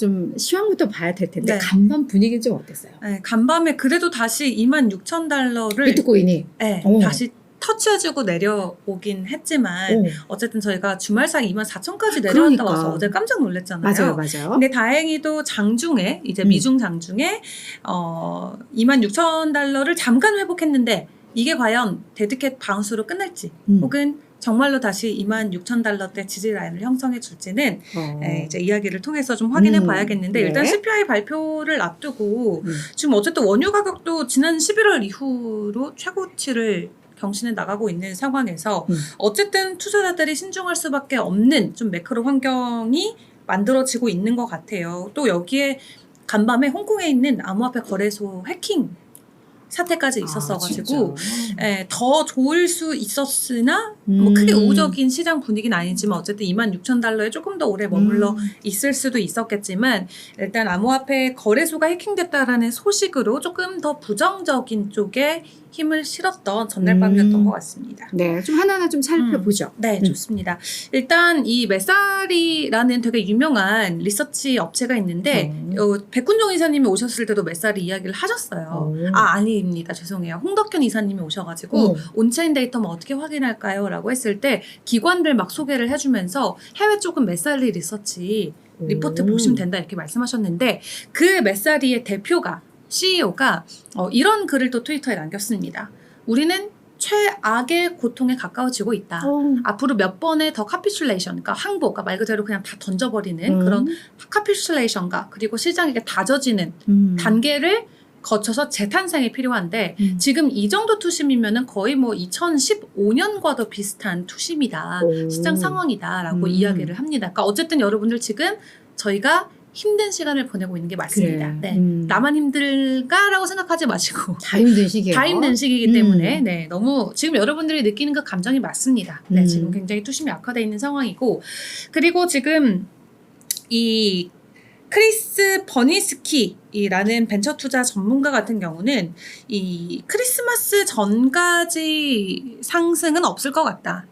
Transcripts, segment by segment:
좀 시황부터 봐야 될 텐데 네. 간밤 분위기는 좀 어땠어요? 네, 간밤에 그래도 다시 2만 6천 달러를 비트코인이 네, 오. 다시 터치해주고 내려오긴 했지만 오, 어쨌든 저희가 주말 사이 2만 4천까지 내려왔다 그러니까. 와서 어제 깜짝 놀랐잖아요. 맞아요, 맞아요. 근데 다행히도 장중에 이제 음. 미중 장중에 어 2만 6천 달러를 잠깐 회복했는데 이게 과연 데드캣 바운스로 끝날지 음. 혹은 정말로 다시 2만 6천 달러대 지지 라인을 형성해 줄지는 어. 에, 이제 이야기를 통해서 좀 확인해 음, 봐야겠는데 네. 일단 CPI 발표를 앞두고 음. 지금 어쨌든 원유 가격도 지난 11월 이후로 최고치를 경신해 나가고 있는 상황에서 음. 어쨌든 투자자들이 신중할 수밖에 없는 좀 매크로 환경이 만들어지고 있는 것 같아요. 또 여기에 간밤에 홍콩에 있는 암호화폐 거래소 해킹 사태까지 있었어가지고 아. 예, 더 좋을 수 있었으나 뭐 음. 크게 우호적인 시장 분위기는 아니지만 어쨌든 2만 6천 달러에 조금 더 오래 머물러 음. 있을 수도 있었겠지만 일단 암호화폐 거래소가 해킹됐다라는 소식으로 조금 더 부정적인 쪽에 힘을 실었던 전날 밤이었던 음. 것 같습니다. 네, 좀 하나하나 좀 살펴보죠. 네, 음. 좋습니다. 일단 이 메사리라는 되게 유명한 리서치 업체가 있는데 음. 어, 백훈종 이사님이 오셨을 때도 메사리 이야기를 하셨어요. 오. 아 아닙니다. 죄송해요. 홍덕현 이사님이 오셔가지고 어. 온체인 데이터만 어떻게 확인할까요? 라고 했을 때 기관들 막 소개를 해주면서 해외 쪽은 메살리 리서치 리포트 오. 보시면 된다 이렇게 말씀하셨는데 그 메사리의 대표가 CEO가 어, 이런 글을 또 트위터에 남겼습니다. 우리는 최악의 고통에 가까워지고 있다. 어. 앞으로 몇 번의 더 카피슐레이션, 그러니까 항복, 그러니까 말 그대로 그냥 다 던져버리는 음. 그런 카피슐레이션과 그리고 시장에게 다져지는 음. 단계를 거쳐서 재탄생이 필요한데 음. 지금 이 정도 투심이면은 거의 뭐 2015년과도 비슷한 투심이다. 오. 시장 상황이다라고 음. 이야기를 합니다. 그러니까 어쨌든 여러분들 지금 저희가 힘든 시간을 보내고 있는 게 맞습니다. 그래. 네. 음. 나만 힘들까라고 생각하지 마시고 다 힘든 시기예요. 다 힘든 시기이기 음. 때문에 네 너무 지금 여러분들이 느끼는 그 감정이 맞습니다. 네 음. 지금 굉장히 투심이 악화되어 있는 상황이고 그리고 지금 이 크리스 버니스키라는 벤처 투자 전문가 같은 경우는 이 크리스마스 전까지 상승은 없을 것 같다.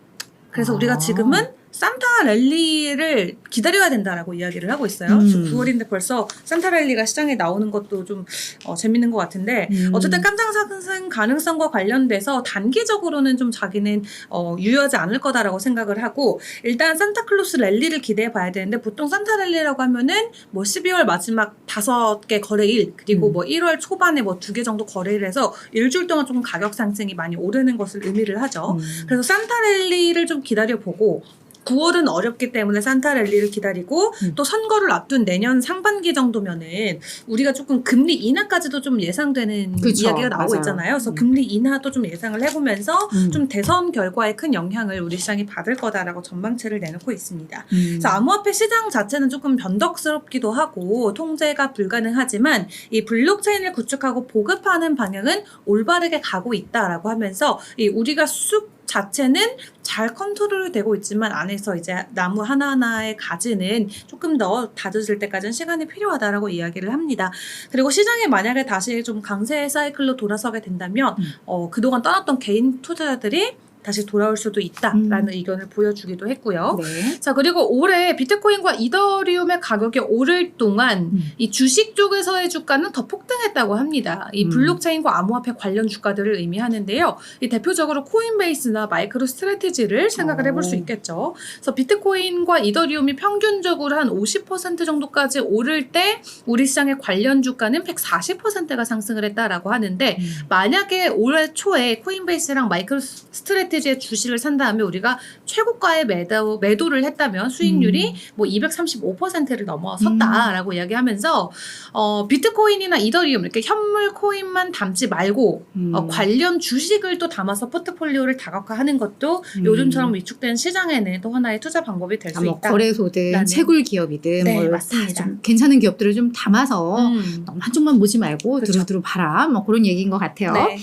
그래서 아. 우리가 지금은 산타 랠리를 기다려야 된다라고 이야기를 하고 있어요. 음. 지금 9월인데 벌써 산타 랠리가 시장에 나오는 것도 좀 어, 재밌는 것 같은데 음. 어쨌든 깜짝 상승 가능성과 관련돼서 단기적으로는 좀 자기는 어, 유효하지 않을 거다라고 생각을 하고 일단 산타클로스 랠리를 기대해 봐야 되는데 보통 산타 랠리라고 하면은 뭐 12월 마지막 다섯 개 거래일 그리고 음. 뭐 1월 초반에 뭐 두 개 정도 거래를 해서 일주일 동안 조금 가격 상승이 많이 오르는 것을 의미를 하죠. 음. 그래서 산타 랠리를 좀 기다려 보고 9월은 어렵기 때문에 산타 랠리를 기다리고 음. 또 선거를 앞둔 내년 상반기 정도면은 우리가 조금 금리 인하까지도 좀 예상되는 그쵸, 이야기가 나오고 맞아요. 있잖아요. 그래서 음. 금리 인하도 좀 예상을 해보면서 음. 좀 대선 결과에 큰 영향을 우리 시장이 받을 거다라고 전망치를 내놓고 있습니다. 음. 그래서 암호화폐 시장 자체는 조금 변덕스럽기도 하고 통제가 불가능하지만 이 블록체인을 구축하고 보급하는 방향은 올바르게 가고 있다라고 하면서 이 우리가 숲 자체는 잘 컨트롤 되고 있지만 안에서 이제 나무 하나하나의 가지는 조금 더 다져질 때까지는 시간이 필요하다라고 이야기를 합니다. 그리고 시장에 만약에 다시 좀 강세 사이클로 돌아서게 된다면 음. 어, 그동안 떠났던 개인 투자자들이 다시 돌아올 수도 있다라는 음. 의견을 보여주기도 했고요. 네. 자 그리고 올해 비트코인과 이더리움의 가격이 오를 동안 음. 이 주식 쪽에서의 주가는 더 폭등했다고 합니다. 이 음. 블록체인과 암호화폐 관련 주가들을 의미하는데요. 이 대표적으로 코인베이스나 마이크로 스트래티지를 생각을 해볼 수 어. 있겠죠. 그래서 비트코인과 이더리움이 평균적으로 한 50% 정도까지 오를 때 우리 시장의 관련 주가는 140%가 상승을 했다라고 하는데 음. 만약에 올해 초에 코인베이스랑 마이크로 스트래티지 의 주식을 산 다음에 우리가 최고가의 매도, 매도를 했다면 수익률이 음. 뭐 235%를 넘어섰다라고 이야기하면서 어, 비트코인이나 이더리움 이렇게 현물 코인만 담지 말고 음. 어, 관련 주식을 또 담아서 포트폴리오를 다각화하는 것도 음. 요즘처럼 위축된 시장에는 또 하나의 투자 방법이 될수 아, 뭐 있다. 거래소든 라는. 채굴 기업이든 네, 뭐 맞습니다. 괜찮은 기업들을 좀 담아서 음. 너무 한쪽만 보지 말고 그렇죠. 두루두루 봐라 뭐 그런 얘기인 것 같아요. 네.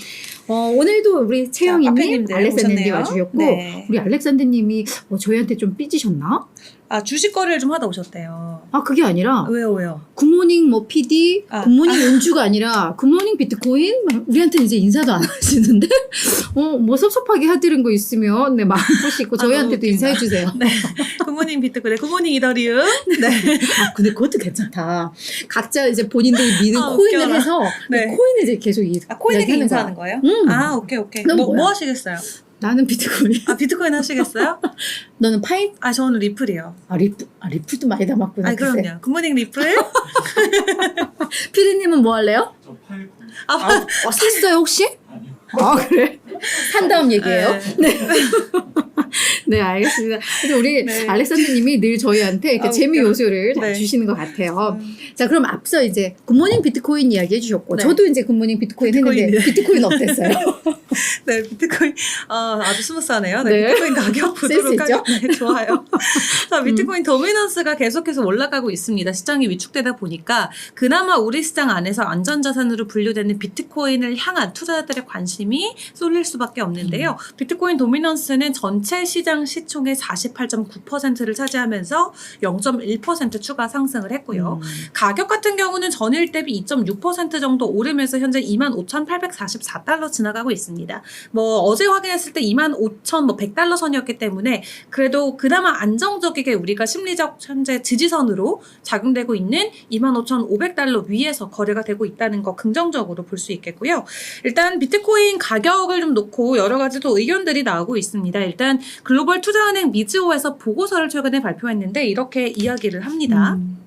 어, 오늘도 우리 채영이님, 알렉산더님 오셨네요. 와주셨고 네. 우리 알렉산더님이 어, 저희한테 좀 삐지셨나? 아 주식 거래를 좀 하다 오셨대요. 아 그게 아니라 왜요 왜요? 굿모닝 뭐 PD, 아, 굿모닝 연주가 아니라 굿모닝 비트코인 막 우리한테 이제 인사도 안 하시는데 어뭐 섭섭하게 해드린 거 있으면 네 마음 푸시고 아, 저희한테도. 인사해 주세요. 네. 굿모닝 비트코인, 굿모닝 이더리움. 네. 아 근데 그것도 괜찮다. 각자 이제 본인들이 믿는 아, 코인을 웃겨라. 해서 네. 코인을 이제 계속 이, 아 코인에게 인사하는. 거예요? 음. 아 오케이 오케이. 넌 뭐? 뭐 하시겠어요? 나는 비트코인. 아 비트코인 하시겠어요? 너는 파이? 아 저는 리플이요. 아 리플, 아 리플도 많이 담았구나. 아 글쎄. 그럼요. 굿모닝 리플. 피디님은 뭐 할래요? 저 팔고 아, 아, 어, 샀어요 혹시? 아니요. 아 그래? 산 다음 얘기예요? 네. 네 알겠습니다. 그래서 우리 네. 알렉산드님이 늘 저희한테 이렇게 아, 재미 웃겨. 요소를 다 네. 주시는 것 같아요. 음. 자 그럼 앞서 이제 굿모닝 비트코인 이야기 해 주셨고 네. 저도 이제 굿모닝 비트코인 했는데 비트코인이네. 비트코인 어땠어요? 네, 비트코인 아, 아주 스무스하네요. 네, 네. 비트코인 가격 보도록? 하겠습니다. 네, 좋아요. 자, 비트코인 도미넌스가 계속해서 올라가고 있습니다. 시장이 위축되다 보니까 그나마 우리 시장 안에서 안전자산으로 분류되는 비트코인을 향한 투자자들의 관심이 쏠릴 수밖에 없는데요. 비트코인 도미넌스는 전체 시장 시총의 48.9%를 차지하면서 0.1% 추가 상승을 했고요. 음. 가격 같은 경우는 전일 대비 2.6% 정도 오르면서 현재 25,844달러 지나가고 있습니다. 뭐 어제 확인했을 때 25,100달러 선이었기 때문에 그래도 그나마 안정적이게 우리가 심리적 현재 지지선으로 작용되고 있는 25,500달러 위에서 거래가 되고 있다는 거 긍정적으로 볼 수 있겠고요. 일단 비트코인 가격을 좀 놓고 여러 가지 또 의견들이 나오고 있습니다. 일단 글로벌 투자은행 미즈오에서 보고서를 최근에 발표했는데 이렇게 이야기를 합니다. 음.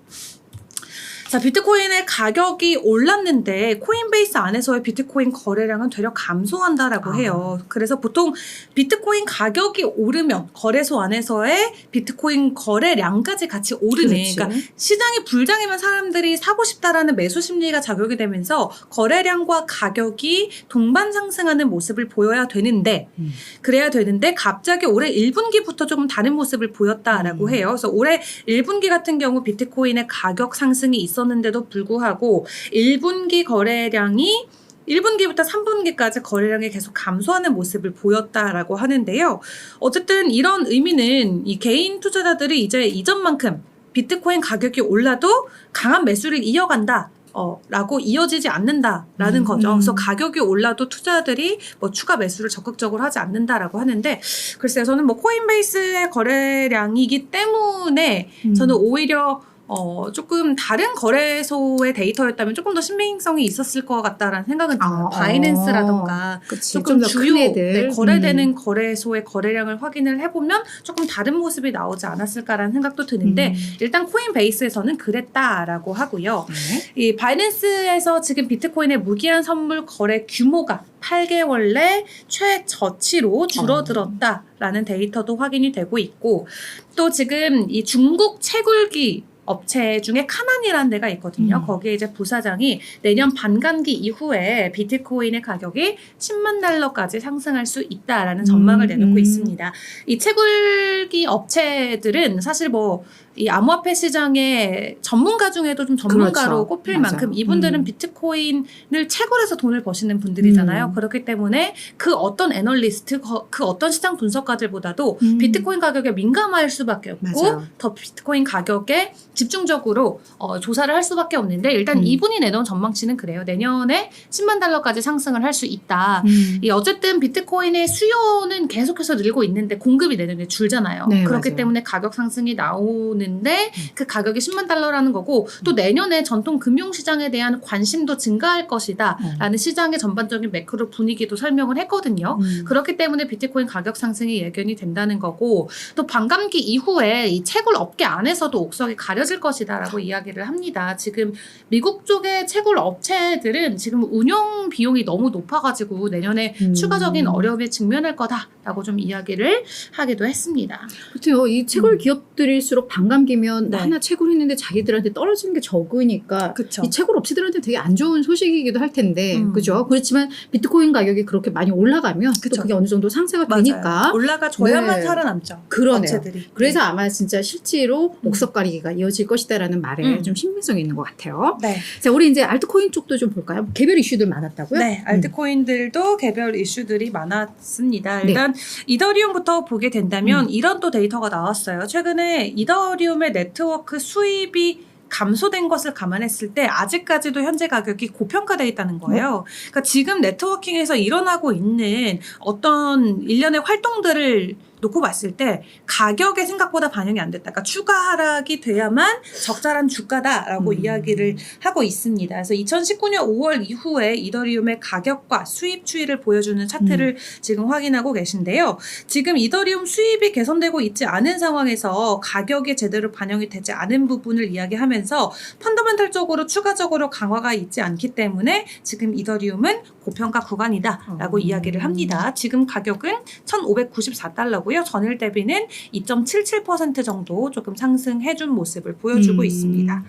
자, 비트코인의 가격이 올랐는데 코인베이스 안에서의 비트코인 거래량은 되려 감소한다라고 아. 해요. 그래서 보통 비트코인 가격이 오르면 거래소 안에서의 비트코인 거래량까지 같이 오르는 그렇지. 그러니까 시장이 불장이면 사람들이 사고 싶다라는 매수 심리가 작용이 되면서 거래량과 가격이 동반 상승하는 모습을 보여야 되는데 음. 그래야 되는데 갑자기 올해 1분기부터 조금 다른 모습을 보였다라고 음. 해요. 그래서 올해 1분기 같은 경우 비트코인의 가격 상승이 있었 는데도 불구하고 1분기 거래량이 1분기부터 3분기까지 거래량이 계속 감소하는 모습을 보였다라고 하는데요. 어쨌든 이런 의미는 이 개인 투자자들이 이제 이전만큼 비트코인 가격이 올라도 강한 매수를 이어간다. 어, 라고 이어지지 않는다라는 음, 거죠. 음. 그래서 가격이 올라도 투자자들이 뭐 추가 매수를 적극적으로 하지 않는다라고 하는데, 글쎄요, 저는 뭐 코인베이스의 거래량이기 때문에 음. 저는 오히려 어, 조금 다른 거래소의 데이터였다면 조금 더 신빙성이 있었을 것 같다라는 생각은 들어요. 아, 바이낸스라던가 그치. 조금 주요. 네, 거래되는 음. 거래소의 거래량을 확인을 해보면 조금 다른 모습이 나오지 않았을까라는 생각도 드는데 음. 일단 코인베이스에서는 그랬다라고 하고요. 네. 이 바이낸스에서 지금 비트코인의 무기한 선물 거래 규모가 8개월 내 최저치로 줄어들었다라는 데이터도 확인이 되고 있고 또 지금 이 중국 채굴기 업체 중에 카난이라는 데가 있거든요. 음. 거기에 이제 부사장이 내년 반감기 이후에 비트코인의 가격이 10만 달러까지 상승할 수 있다라는 전망을 음, 내놓고 음. 있습니다. 이 채굴기 업체들은 사실 뭐 이 암호화폐 시장의 전문가 중에도 좀 전문가로 그렇죠. 꼽힐 맞아. 만큼 이분들은 음. 비트코인을 채굴해서 돈을 버시는 분들이잖아요. 음. 그렇기 때문에 그 어떤 애널리스트, 거- 그 어떤 시장 분석가들보다도 음. 비트코인 가격에 민감할 수밖에 없고 맞아. 더 비트코인 가격에 집중적으로 어, 조사를 할 수밖에 없는데 일단 음. 이분이 내놓은 전망치는 그래요. 내년에 10만 달러까지 상승을 할 수 있다. 음. 이 어쨌든 비트코인의 수요는 계속해서 늘고 있는데 공급이 내년에 줄잖아요. 네, 그렇기 맞아요. 때문에 가격 상승이 나오는데 그 가격이 10만 달러라는 거고 또 내년에 전통 금융 시장에 대한 관심도 증가할 것이다라는 시장의 전반적인 매크로 분위기도 설명을 했거든요. 음. 그렇기 때문에 비트코인 가격 상승이 예견이 된다는 거고 또 반감기 이후에 이 채굴 업계 안에서도 옥석이 가려 질 것이다라고 이야기를 합니다. 지금 미국 쪽의 채굴 업체들은 지금 운영 비용이 너무 높아가지고 내년에 음. 추가적인 어려움에 직면할 거다라고 좀 이야기를 하기도 했습니다. 그렇죠. 이 채굴 음. 기업들일수록 감기면 네. 하나 채굴 했는데 자기들한테 떨어지는 게 적으니까 그쵸. 이 채굴 업체들한테 되게 안 좋은 소식이기도 할 텐데 음. 그죠? 그렇지만 비트코인 가격이 그렇게 많이 올라가면 그쵸. 또 그게 어느 정도 상세가 맞아요. 되니까 올라가 줘야만 네. 살아남죠. 그러네요. 업체들이. 그래서 아마 진짜 실제로 음. 목석 가리기가 이어 질 것이다라는 말에 음. 좀 신빙성이 있는 것 같아요. 네. 자, 우리 이제 알트코인 쪽도 좀 볼까요? 개별 이슈들 많았다고요? 네, 알트코인들도 개별 이슈들이 많았습니다. 네. 일단 이더리움부터 보게 된다면 음. 이런 또 데이터가 나왔어요. 최근에 이더리움의 네트워크 수입이 감소된 것을 감안했을 때 아직까지도 현재 가격이 고평가되어 있다는 거예요. 그러니까 지금 네트워킹에서 일어나고 있는 어떤 일련의 활동들을 놓고 봤을 때 가격에 생각보다 반영이 안 됐다. 그러니까 추가 하락이 돼야만 적절한 주가다라고 음. 이야기를 하고 있습니다. 그래서 2019년 5월 이후에 이더리움의 가격과 수입 추이를 보여주는 차트를 지금 확인하고 계신데요. 지금 이더리움 수입이 개선되고 있지 않은 상황에서 가격이 제대로 반영이 되지 않은 부분을 이야기하면서 펀더멘탈적으로 추가적으로 강화가 있지 않기 때문에 지금 이더리움은 고평가 구간이다라고 음. 이야기를 합니다. 지금 가격은 1,594달러고요. 전일 대비는 2.77% 정도 조금 상승해준 모습을 보여주고 음. 있습니다.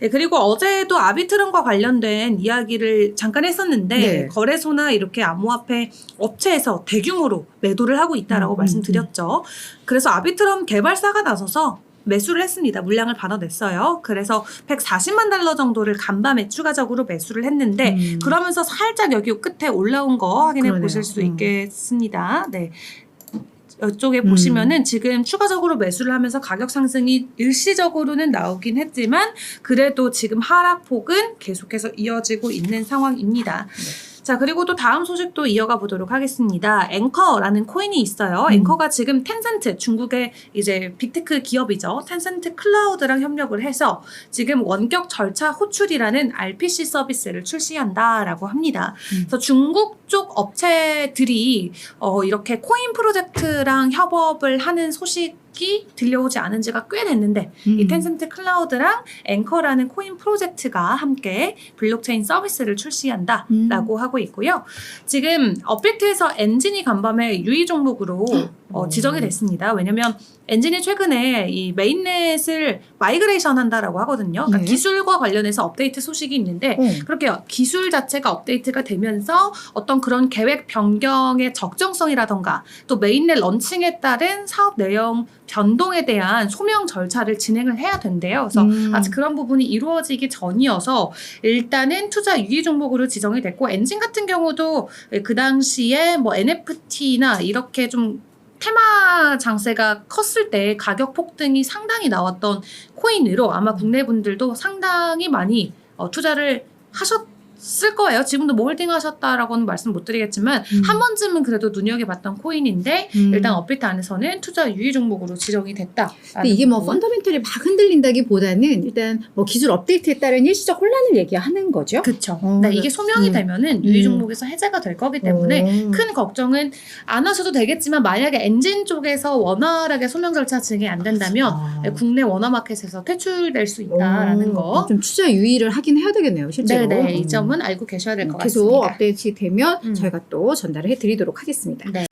네, 그리고 어제도 아비트럼과 관련된 이야기를 잠깐 했었는데 네. 거래소나 이렇게 암호화폐 업체에서 대규모로 매도를 하고 있다라고 음, 말씀드렸죠. 그래서 아비트럼 개발사가 나서서 매수를 했습니다. 물량을 받아냈어요. 그래서 140만 달러 정도를 간밤에 추가적으로 매수를 했는데 음. 그러면서 살짝 여기 끝에 올라온 거 확인해 그러네요. 보실 수 음. 있겠습니다. 네. 이쪽에 음. 보시면은 지금 추가적으로 매수를 하면서 가격 상승이 일시적으로는 나오긴 했지만 그래도 지금 하락폭은 계속해서 이어지고 있는 상황입니다. 자, 그리고 또 다음 소식도 이어가 보도록 하겠습니다. 앵커라는 코인이 있어요. 음. 앵커가 지금 텐센트, 중국의 이제 빅테크 기업이죠. 텐센트 클라우드랑 협력을 해서 지금 원격 절차 호출이라는 RPC 서비스를 출시한다라고 합니다. 음. 그래서 중국 쪽 업체들이 어, 이렇게 코인 프로젝트랑 협업을 하는 소식이 들려오지 않은 지가 꽤 됐는데 이 음. 텐센트 클라우드랑 앵커라는 코인 프로젝트가 함께 블록체인 서비스를 출시한다라고 음. 하고 있고요. 지금 업비트에서 엔진이 간밤에 유의 종목으로 어, 오. 지정이 됐습니다. 왜냐면 엔진이 최근에 이 메인넷을 마이그레이션 한다라고 하거든요. 그러니까 네. 기술과 관련해서 업데이트 소식이 있는데 어. 그렇게 기술 자체가 업데이트가 되면서 어떤 그런 계획 변경의 적정성이라던가 또 메인넷 런칭에 따른 사업 내용 변동에 대한 소명 절차를 진행을 해야 된대요. 그래서 음. 아직 그런 부분이 이루어지기 전이어서 일단은 투자 유의 종목으로 지정이 됐고 엔진 같은 경우도 그 당시에 뭐 NFT나 이렇게 좀 테마 장세가 컸을 때 가격 폭등이 상당히 나왔던 코인으로 아마 국내 분들도 상당히 많이 어, 투자를 하셨 을 거예요. 지금도 뭐 홀딩 하셨다라고는 말씀 못 드리겠지만 음. 한 번쯤은 그래도 눈여겨봤던 코인인데 음. 일단 업비트 안에서는 투자 유의 종목으로 지정이 됐다. 근데 이게 뭐 펀더멘털이 막 흔들린다기보다는 일단 뭐 기술 업데이트에 따른 일시적 혼란을 얘기하는 거죠. 그쵸. 어, 네, 그- 이게 소명이 음. 되면은 유의 음. 종목에서 해제가 될 거기 때문에 오. 큰 걱정은 안 하셔도 되겠지만 만약에 엔진 쪽에서 원활하게 소명 절차 진행이 안 된다면 아. 국내 원화 마켓에서 퇴출될 수 있다라는 오, 거. 좀 투자 유의를 하긴 해야 되겠네요, 실제로. 네 네 이 음. 점은 알고 계셔야 될것 계속 같습니다. 업데이트 되면 음. 저희가 또 전달을 해드리도록 하겠습니다. 네.